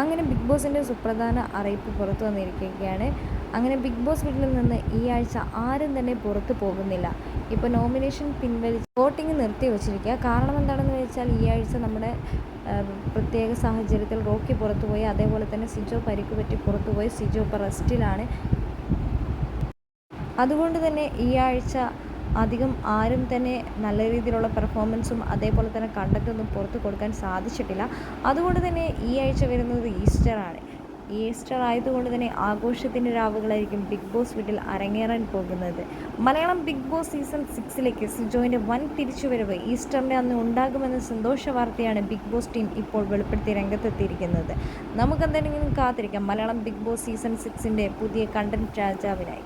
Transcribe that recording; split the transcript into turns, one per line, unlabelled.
അങ്ങനെ ബിഗ് ബോസിന്റെ സുപ്രധാന അറിയിപ്പ് പുറത്തു വന്നിരിക്കുകയാണ്. അങ്ങനെ ബിഗ് ബോസ് വീട്ടിൽ നിന്ന് ഈ ആഴ്ച ആരും തന്നെ പുറത്തു പോകുന്നില്ല. ഇപ്പോൾ നോമിനേഷൻ പിൻവലിച്ച് വോട്ടിംഗ് നിർത്തി വച്ചിരിക്കുക. കാരണം എന്താണെന്ന് വെച്ചാൽ ഈ ആഴ്ച നമ്മുടെ പ്രത്യേക സാഹചര്യത്തിൽ റോക്കി പുറത്തുപോയി അതേപോലെ തന്നെ സിജോ പരിക്ക് പറ്റി പുറത്തുപോയി സിജോ ഇപ്പോൾ റെസ്റ്റിലാണ് അതുകൊണ്ട് തന്നെ ഈ ആഴ്ച അധികം ആരും തന്നെ നല്ല രീതിയിലുള്ള പെർഫോമൻസും അതേപോലെ തന്നെ കണ്ടന്റൊന്നും പുറത്ത് കൊടുക്കാൻ സാധിച്ചിട്ടില്ല. അതുകൊണ്ട് തന്നെ ഈ ആഴ്ച വരുന്നത് ഈസ്റ്ററാണ് ഈസ്റ്റർ ആയതുകൊണ്ട് തന്നെ ആഘോഷത്തിന്റെ രാവുകളായിരിക്കും ബിഗ് ബോസ് വീട്ടിൽ അരങ്ങേറാൻ പോകുന്നത്. മലയാളം ബിഗ് ബോസ് സീസൺ സിക്സിലേക്ക് സിജോയിന്റെ വൻ തിരിച്ചുവരവ് ഈസ്റ്ററിന്റെ അന്ന് ഉണ്ടാകുമെന്ന സന്തോഷ വാർത്തയാണ് ബിഗ് ബോസ് ടീം ഇപ്പോൾ വെളിപ്പെടുത്തി രംഗത്തെത്തിയിരിക്കുന്നത്. നമുക്കെന്തെങ്കിലും കാത്തിരിക്കാം. മലയാളം ബിഗ് ബോസ് സീസൺ സിക്സിന്റെ പുതിയ കണ്ടന്റ് രാജാവിനായി.